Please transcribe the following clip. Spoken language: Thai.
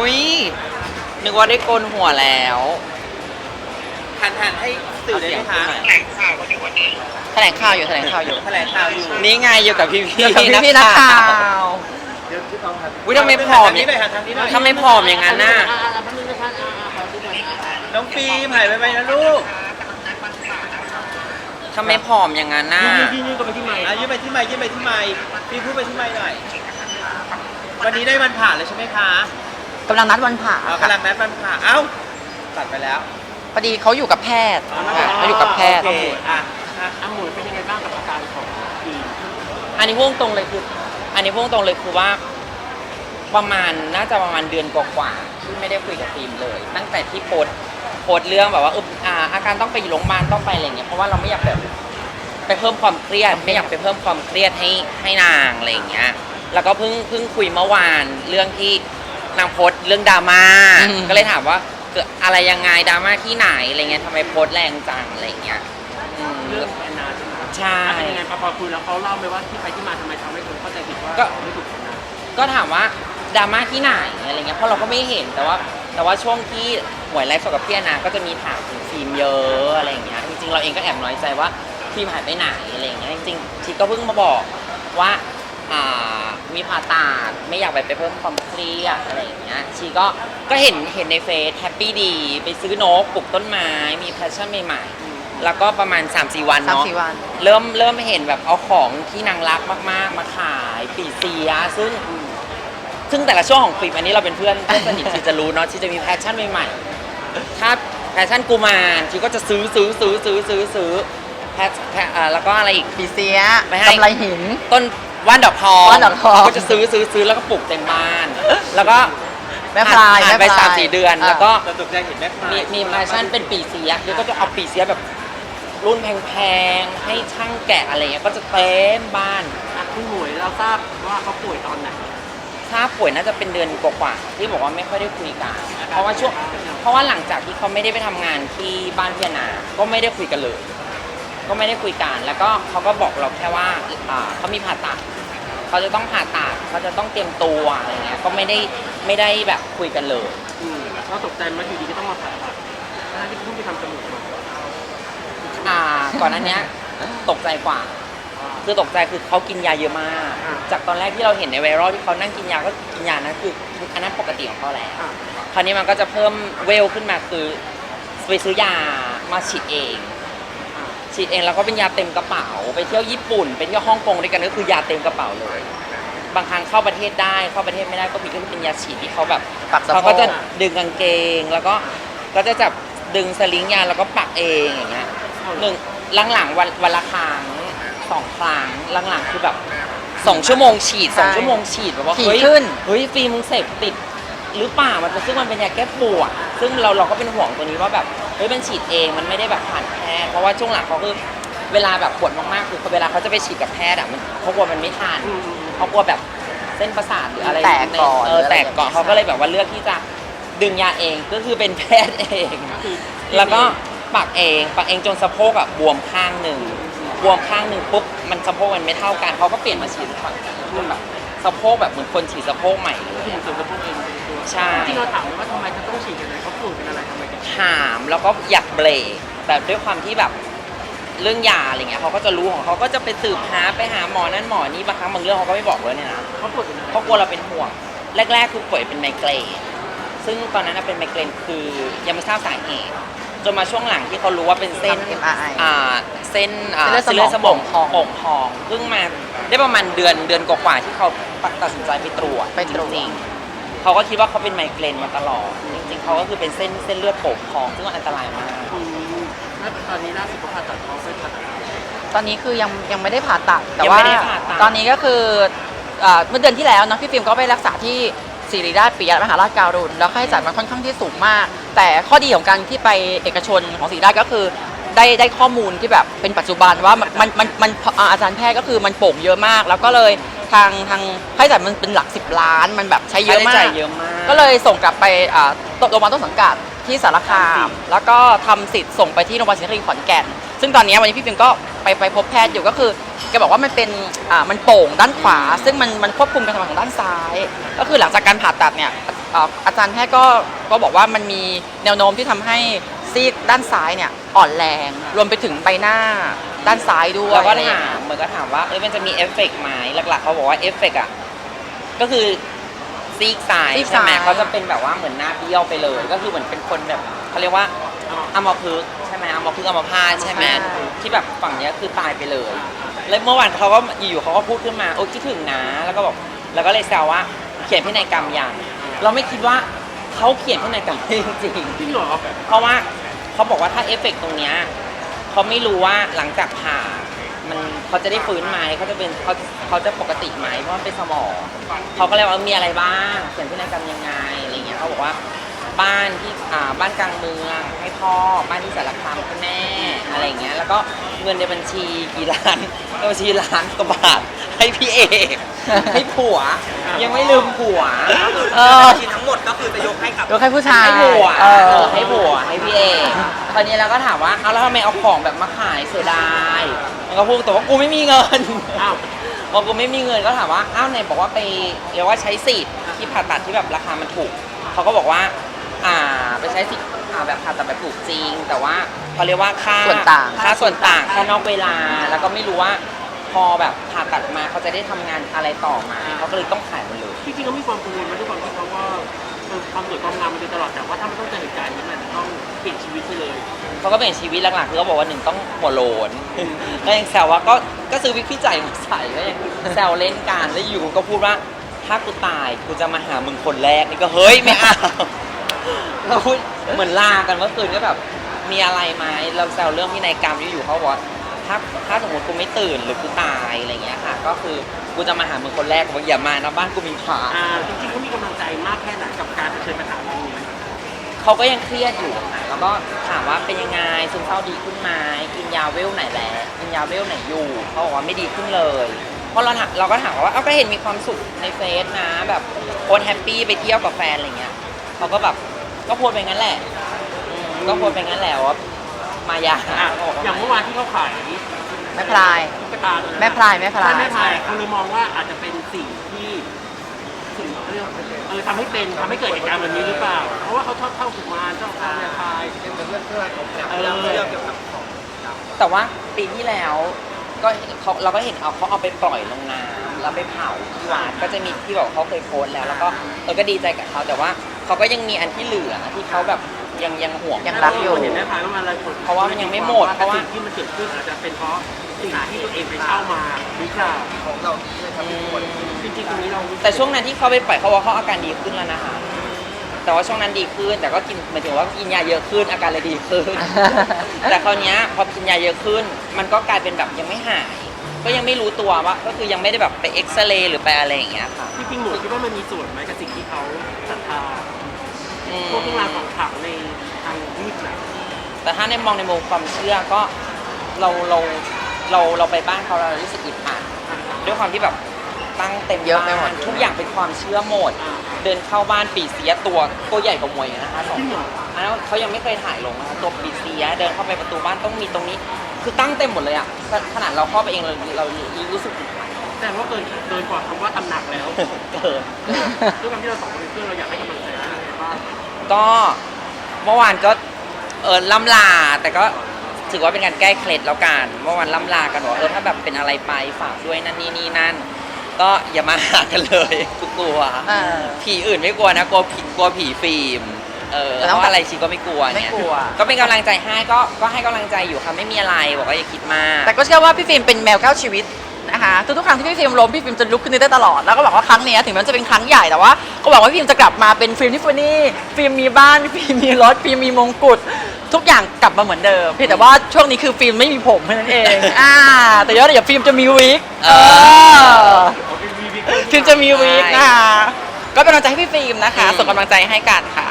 หุยนึกว่าได้โกนหัวแล้ว หันหันให้สื่อได้ไหมคะแถลงข่าวอยู่แถลงข่าวอยู่ แถลงข่าวอยู่นี่ไงอยู่กับพี่พี่กับพี่พี่นักข่าวเดี๋ยวพี่ต้องหันวิทำไมผอมทางนี้หน่อยหันทางนี้หน่อยทำไมผอมอย่างนั้นน่ะน้องฟิล์มหายไปไหมนะลูกทำไมผอมอย่างนั้นน่ะอะยืนไปที่ไม้ยืนไปที่ไม้ฟิล์มพูดไปที่ไม้หน่อย วันนี้ได้วันผ่านเลยใช่ไหมคะ กำลังนัดวันผ่าเอาค่ะกำลังนัดวันผ่าเอ้าตัดไปแล้วพอดีเขาอยู่กับแพทย์ค่ะเขาอยู่กับแพทย์ โอเคอะอะอาหมวยเป็นยังไงบ้างกับอาการของทีมอันนี้พูดตรงเลยคือ อันนี้พูดตรงเลยคือว่า ประมาณน่าจะประมาณเดือนกว่าๆที่ไม่ได้คุยกับทีมเลย ตั้งแต่ที่โพสต์โพสต์เรื่องแบบว่าเอออ่าอาการต้องไปอยู่โรงพยาบาลต้องไปอะไรอย่างเงี้ยเพราะว่าเราไม่อยากแบบไปเพิ่มความเครียด ไม่อยากไปเพิ่มความเครียดให้ให้นางอะไรอย่างเงี้ย แล้วก็เพิ่งเพิ่งคุยเมื่อวานเรื่องที่นางโพสต์ เรื่องดราม่าอืม ก็เลยถามว่าเกิดอะไรยังไงดราม่าที่ไหนอะไรเงี้ยทำไมโพสต์แรงจังอะไรอย่างเงี้ยอืมเรื่องแอนนาใช่ไหมใช่ เป็นยังไงพอพอคุยแล้วเขาเล่าไหมว่าที่ไปที่มาทำไมทำให้คนเข้าใจผิดว่าก็ไม่ถูกแอนนาก็ถามว่าดราม่าที่ไหนอะไรเงี้ยเพราะเราก็ไม่เห็นแต่ว่า แต่ว่าช่วงที่หวยไลฟ์สดกับพี่แอนนาก็จะมีถามถึงฟิล์มเยอะอะไรอย่างเงี้ยจริงๆเราเองก็แอบน้อยใจว่าฟิล์มหายไปไหนอะไรอย่างเงี้ยจริงๆชีก็เพิ่งมาบอกว่า อ่ามีผ่าตัดไม่อยากไปไปเพิ่มความเครียดอะไรอย่างเงี้ยชีก็ก็เห็นเห็นในเฟซแฮปปี้ดี ไปซื้อนกปลูกต้นไม้มีแพชชั่นใหม่ๆ แล้วก็ประมาณ 3-4 วันสามเนาะสี่วัน เริ่มเริ่มเห็นแบบเอาของที่นางรักมากๆ มาขายปีเสียซึ่ง ซึ่งแต่ละช่วงของฟิล์มอันนี้เราเป็นเพื่อน เพื่อนสนิทที่จะรู้เนาะที่จะมีแพชชั่นใหม่ๆ ถ้าแพชชั่นกูมารที่ก็จะซื้อซื้อซื้อซื้อซื้อซื้อแพชแพชอ่าแล้วก็อะไรอีก ปีเสียไม่ให้ กำไรหิน ต้น ว่านดอกทองว่านดอกทองก็จะซื้อซื้อซื้อแล้วก็ปลูกเต็มบ้าน แล้วก็แม่พลายผ่านไปแม่พลายสามสี่เดือน อ่าแล้วก็แต่ตกใจเห็นแม่พลายมีมีแพชชั่นเป็นปีเสียคือก็จะเอาปีเสียแบบรุ่นแพงๆให้ช่างแกะอะไรเงี้ยก็จะเต็มบ้าน อะคุณหมวยเราทราบว่าเขาป่วยตอนไหน ถ้าป่วยน่าจะเป็นเดือนกว่าๆที่บอกว่าไม่ค่อยได้คุยกัน เพราะว่าช่วง เพราะว่าหลังจากที่เขาไม่ได้ไปทำงานที่บ้านพี่นาก็ไม่ได้คุยกันเลย ก็ไม่ได้คุยกัน แล้วก็เขาก็บอกเราแค่ว่าอ่าเขามีผ่าตัดเขาจะต้องผ่าตัดเขาจะต้องเตรียมตัวอะไรเงี้ยก็ไม่ได้ไม่ได้แบบคุยกันเลย อืมเราตกใจไหมาอยู่ดีก็ต้องมาผ่าตัดทั้งที่เพิ่งไปทำจมูกมาอ่าก่อนหน้าเนี้ยตกใจกว่า คือตกใจคือเขากินยาเยอะมาก จากตอนแรกที่เราเห็นในไวรัลที่เขานั่งกินยาก็กินยานะคืออันนั้นปกติของเขาแล้วอะคราวนี้มันก็จะเพิ่มเวลขึ้นมาคือไปซื้อยามาฉีดเองอะ ฉีดเองแล้วก็เป็นยาเต็มกระเป๋า ไปเที่ยวญี่ปุ่นไปเที่ยวฮ่องกงด้วยกันก็คือยาเต็มกระเป๋าเลย บางครั้งเข้าประเทศได้เข้าประเทศไม่ได้ก็มีก็คือเป็นยาฉีดที่เขาแบบปักสะโพก เขาก็จะดึงกางเกง แล้วก็ก็จะจับดึงสลิงยาแล้วก็ปักเองอย่างเงี้ยหนึ่งหลังๆวันวันละครั้งสองครั้งหลังๆคือแบบสองชั่วโมงฉีดสองใช่ชั่วโมงฉีดแบบว่าถี่เฮ้ยขึ้น เฮ้ยฟิล์มมึงเสพติดหรือเปล่ามันเป็นซึ่งมันเป็นยาแก้ปวด ซึ่งเราเราก็เป็นห่วงตัวนี้ว่าแบบเฮ้ยมันฉีดเองมันไม่ได้แบบผ่านแพทย์เพราะว่าช่วงหลังเขาคือเวลาแบบปวดมากๆคือเวลาเขาจะไปฉีดกับแพทย์อะมันเขากลัวมันไม่ทันอืมอืมเขากลัวแบบเส้นประสาทหรืออะไรแตกก่อนเออหรืออะไรแตกก่อนอย่างเงี้ยเขาก็เลยแบบว่าเลือกที่จะดึงยาเองก็คือเป็นแพทย์เองก็คือแล้วก็ปักเองปักเองจนสะโพกอะบวมข้างหนึ่งบวมข้างหนึ่งปุ๊บมันสะโพกมันไม่เท่ากันเขาก็เปลี่ยนมาฉีดฝั่งนี้จนแบบสะโพกแบบเหมือนคนฉีดสะโพกใหม่เลยที่อะส่วนสะโพกเองเป็นตัวใช่ที่เราถามว่าทำไมเขาต้องฉีดกันเลย เขาป่วยเป็นอะไรทำไมถึงถามแล้วก็อยากเบรกแต่ด้วยความที่แบบเรื่องยาอะไรเงี้ยเขาก็จะรู้ของเขาก็จะไปสืบหาไปหาหมอนั่นหมอนี่บางครั้งบางเรื่องเขาก็ไม่บอกเลยเนี่ยนะเขาป่วยเป็นอะไรเพราะกลัวเราเป็นห่วง แรก ๆ คือป่วยเป็นไมเกรนซึ่งตอนนั้นนะเป็นไมเกรนคือยังไม่ทราบสาเหตุจนมาช่วงหลังที่เขารู้ว่าเป็นเส้นทำ MRI อ่าเส้นอ่าเส้นเลือดสมองโป่งโป่งพองโป่งพองเพิ่งมาได้ประมาณเดือนเดือนกว่าๆที่เขาตัดสินใจไปตรวจไปตรวจ จริงๆ เขาก็คิดว่าเขาเป็นไมเกรนมาตลอด จริงๆเขาก็คือเป็นเส้นเส้นเลือดโป่งพองซึ่งมันอันตรายมากอืมแล้วตอนนี้ล่าสุดเขาผ่าตัดเขาไปผ่าตัด ตอนนี้คือยังยังไม่ได้ผ่าตัด แต่ยังว่าไม่ได้ผ่าตัด ตอนนี้ก็คือเอ่อเมื่อเดือนที่แล้วนะพี่ฟิล์มก็ไปรักษาที่ศิริราชปิยมหาราชการุณแล้วค่าใช้จ่ายมันค่อนข้างที่สูงมาก แต่ข้อดีของการที่ไปเอกชนของศิริราชก็คือได้ได้ข้อมูลที่แบบเป็นปัจจุบันว่ามันมันมันมันอ่าอาจารย์แพทย์ก็คือมันโป่งเยอะมาก แล้วก็เลย ทางทางค่าใช้จ่ายมันเป็นหลักสิบล้าน มันแบบใช้เยค่าอะใช้มาจ่ายกเยอะมาก ก็เลยส่งกลับไปอ่าโรงพยาบาลต้นสังกัดที่สารคามแล้วก็ทำสิทธิ์ส่งไปที่โรงพยาบาลศรีนครินทร์ขอนแก่น ซึ่งตอนนี้วันนี้พี่ปิมก็ไปไปพบแพทย์อยู่ก็คือแกบอกว่ามันเป็นอ่ามันโป่งด้านขวา ซึ่งมันมันควบคุมการทำงานของด้านซ้าย ก็คือหลังจากการผ่าตัดเนี่ยเอ่ออาจารย์แพทย์ก็ก็บอกว่ามันมีแนวโน้มที่ทำให้ซีกด้านซ้ายเนี่ยอ่อนแรง รวมไปถึงใบหน้า ด้านซ้ายด้วยเราก็อะไรอย่ถางมเงี้ยเหมือนก็ถามว่าเอ้ยมันจะมีเอฟเฟกต์ไหมหลักๆเขาบอกว่าเอฟเฟกต์อะก็คือซีกซ้ายซีกใช่ไหมซ้ายเขาจะเป็นแบบว่าเหมือนหน้าเบี้ยวไปเลย ก็คือเหมือนเป็นคนแบบเขาเรียกว่าอัมพฤกษ์ใช่ไหมอัมพฤกษ์อัมพาตใช่ไหมที่แบบฝั่งเนี้ยคือตายไปเลย แล้วเมื่อวานเขาก็อยู่ๆเขาก็พูดขึ้นมาโอ้คิดถึงนะแล้วก็บอกแล้วก็เลยแซวว่าเขียนพินัยกรรมยังเราไม่คิดว่าเขาเขียนพินัยกรรมจริงจริงเหรอๆเพราะว่าเขาบอกว่าถ้าเอฟเฟกต์ตรงเนี้ย เขาไม่รู้ว่าหลังจากผ่า มันเขาจะได้ฟื้นไหมเขาจะเป็นเขาเขาจะปกติไหมเพราะมันเป็นสมองเขาก็เลยว่ามีอะไรบ้างเขียนพินัยกรรมยังไงอะไรเงี้ยเขาบอกว่าบ้านที่อ่าบ้านกลางเมืองให้พ่อบ้านที่สารคามให้แม่อะไรเงี้ยแล้วก็เงินในบัญชีกี่ล้านในบัญชีล้านกว่าบาทให้พี่เอกให้ผัว ยังไม่ลืมผัวเออ ก็คือจะยกให้กับยกให้ผู้ชายให้ผัวเออเออให้ผัวให้พี่เอกตอนนี้เราก็ถามว่าเอาแล้วทำไมเอาของแบบมาขายเสียดายมันก็พูดแต่ว่ากูไม่มีเงินอ้าวพอกูไม่มีเงินก็ถามว่าอ้าวไหนบอกว่าไปเรียกว่าใช้สิทธิ์ที่ผ่าตัดที่แบบราคามันถูกเขาก็บอกว่า อ่าไปใช้สิทธิ์อ่าแบบผ่าตัดแบบถูกจริง แต่ว่าเขาเรียกว่าค่าส่วนต่างค่าส่วนต่างค่านอกเวลาแล้วก็ไม่รู้ว่าพอแบบผ่าตัดมาเขาจะได้ทำงานอะไรต่อมาเขาก็เลยต้องขายหมดเลยจริงๆเขามีความกังวลมาด้วยความที่เขาว่า เออความสวยความงามมันจะตลอดแต่ว่าถ้ามันต้องเจอเหตุการณ์นี้มันจะต้องเปลี่ยนชีวิตไปเลยเขาก็เปลี่ยนชีวิตหลักๆคือเขาบอกว่าหนึ่งต้องหัวโลนก็ยังแซวว่าก็ก็ซื้อวิกพี่ใจมาใส่ก็ยังแซวเล่นกันแล้วอยู่ก็พูดว่าถ้ากูตายกูจะมาหามึงคนแรกนี่ก็เฮ้ยไม่เอาเราพูดเหมือนลากันเมื่อคืนก็แบบมีอะไรไหมเราแซวเรื่องพินัยกรรมอยู่ๆเขาบอกว่า ถ้าถ้าสมมติกูไม่ตื่นหรือกูตายอะไรเงี้ยค่ะ ก็คือกูจะมาหามึงคนแรกกูบอกอย่ามานะบ้านกูมีพระอ่าจริงๆเขามีกำลังใจมากแค่ไหนกับการเผชิญปัญหาครั้งนี้เขาก็ยังเครียดอยู่ค่ะแล้วก็ถามว่าเป็นยังไงซึมเศร้าดีขึ้นไหมกินยาเวลไหนแล้วกินยาเวลไหนอยู่เขาบอกว่าไม่ดีขึ้นเลยเพราะเราถามเราก็ถามว่าเอ้าก็เห็นมีความสุขในเฟซนะแบบคนแฮปปี้ไปเที่ยวกับแฟนอะไรเงี้ยเขาก็แบบก็โพสต์ไปงั้นแหละอืมก็โพสต์ไปงั้นแหละว่า มายาอะเขาบอกว่าอย่างเมื่อวานที่เขาขายแม่พลาย ตุ๊กตาตัวนั้นแม่พลายแม่พลายใช่แม่พลายเขาเลยมองว่าอาจจะเป็นสิ่งที่สิ่งเรียกว่าเออทำให้เป็นทำให้เกิดเหตุการณ์แบบนี้หรือเปล่า เพราะว่าเขาชอบเข้าสุมานชอบเข้าแม่พลาย เป็นเพื่อนเพื่อนของแบบเออเรื่องเกี่ยวกับของแต่ว่าปีที่แล้วก็เขาเราก็เห็นเอาเขาเอาไปปล่อยลงน้ำแล้วไปเผาที่วัดก็จะมีที่แบบเขาเคยโพสต์แล้ว แล้วก็เออก็ดีใจกับเขาแต่ว่าเขาก็ยังมีอันที่เหลือที่เขาแบบ ยังยังห่วงยังรักอยู่ เห็นแม่พลายว่ามันอะไรผลเพราะว่ามันยังไม่หมดเพราะว่า สิ่งที่มันเกิดขึ้นอาจจะเป็นเพราะสิ่งที่ตัวเองไปเช่ามาหรือเปล่าของเรานี้เลยครับอืทุกคนมจริงๆตรงนี้เรารู้สึกแต่ช่วงนั้นที่เขาไปปล่อยเขาว่าเขาอาการดีขึ้นแล้วนะคะแต่ว่าช่วงนั้นดีขึ้น แต่ก็กินหมายถึงว่ากินยาเยอะขึ้นอาการเลยดีขึ้น แต่คราวเนี้ยพอกินยาเยอะขึ้น มันก็กลายเป็นแบบยังไม่หาย ก็ยังไม่รู้ตัวว่า ก็คือยังไม่ได้แบบไปเอ็กซเรย์หรือไปอะไรอย่างเงี้ยค่ะ จริงๆหนูคิดว่ามันมีส่วนไหมกับสิ่งที่เขาศรัทธาอืม พวกเรื่องราวของขลังในทางมืดนะแต่ถ้าในมองในมุมความเชื่อก็เราเราเราเราไปบ้านเขาเรารู้สึกอิดอัดด้วยความที่แบบตั้งเต็มเยอะไปหมดบ้านทุกอย่างเป็นความเชื่อหมดอ่าเดินเข้าบ้านปีเสียตัวตัวใหญ่กว่ามวยอีกนะคะสองจริงเหรออันนั้นเขายังไม่เคยถ่ายลงนะคะตัวปีเสียเดินเข้าไปประตูบ้านต้องมีตรงนี้ คือตั้งเต็มหมดเลยอะขขนาดเราเข้าไปเองเราเรารู้สึกแต่ว่าเกินเกินกว่าคำว่าตำหนักแล้วเกินด้วยความที่เราสองคนเป็นเพื่อนเราอยากให้กำลังใจอะไรบ้าง ก็เมื่อวานก็เออล่ำลา แต่ก็ถือว่าเป็นการแก้เคล็ดแล้วกันเมื่อวานล่ำลากันบอกว่าเออถ้าแบบเป็นอะไรไปฝากด้วยนั่นนี่นี่นั่น ก็อย่ามาหากันเลยทุกตัวเออผีอื่นไม่กลัวนะกลัวผีกลัวผีฟิล์มเออแต่เพต้องราะอะไรชีก็ไม่กลัวไม่เนี่ยกลัว ก็เป็นกำลังใจให้ก็ก็ให้กำลังใจอยู่ค่ะไม่มีอะไรบอกว่าอย่าคิดมาก แต่ก็เชื่อว่าพี่ฟิล์มเป็นแมวเก้าชีวิต นะคะทุกๆครั้งที่พี่ฟิล์มล้มพี่ฟิล์มจะลุกขึ้นได้ตลอดแล้วก็บอกว่าครั้งเนี้ยถึงแม้จะเป็นครั้งใหญ่แต่ว่าก็บอกว่าพี่ฟิล์มจะกลับมาเป็นฟิล์มทิฟฟานี่ฟิล์มมีบ้านฟิล์มมีรถฟิล์มมีมงกุฎทุกอย่างกลับมาเหมือนเดิมเพียงแต่ว่าช่วงนี้คือฟิล์มไม่มีผมแค่นั้นเองอ่าแต่ย้อนเดี๋ยวฟิล์มจะมีวิกเออฟิล์มจะมีวิกนะคะก็เป็นกำลังใจให้พี่ฟิล์มนะคะส่งกำลังใจให้กันค่ะ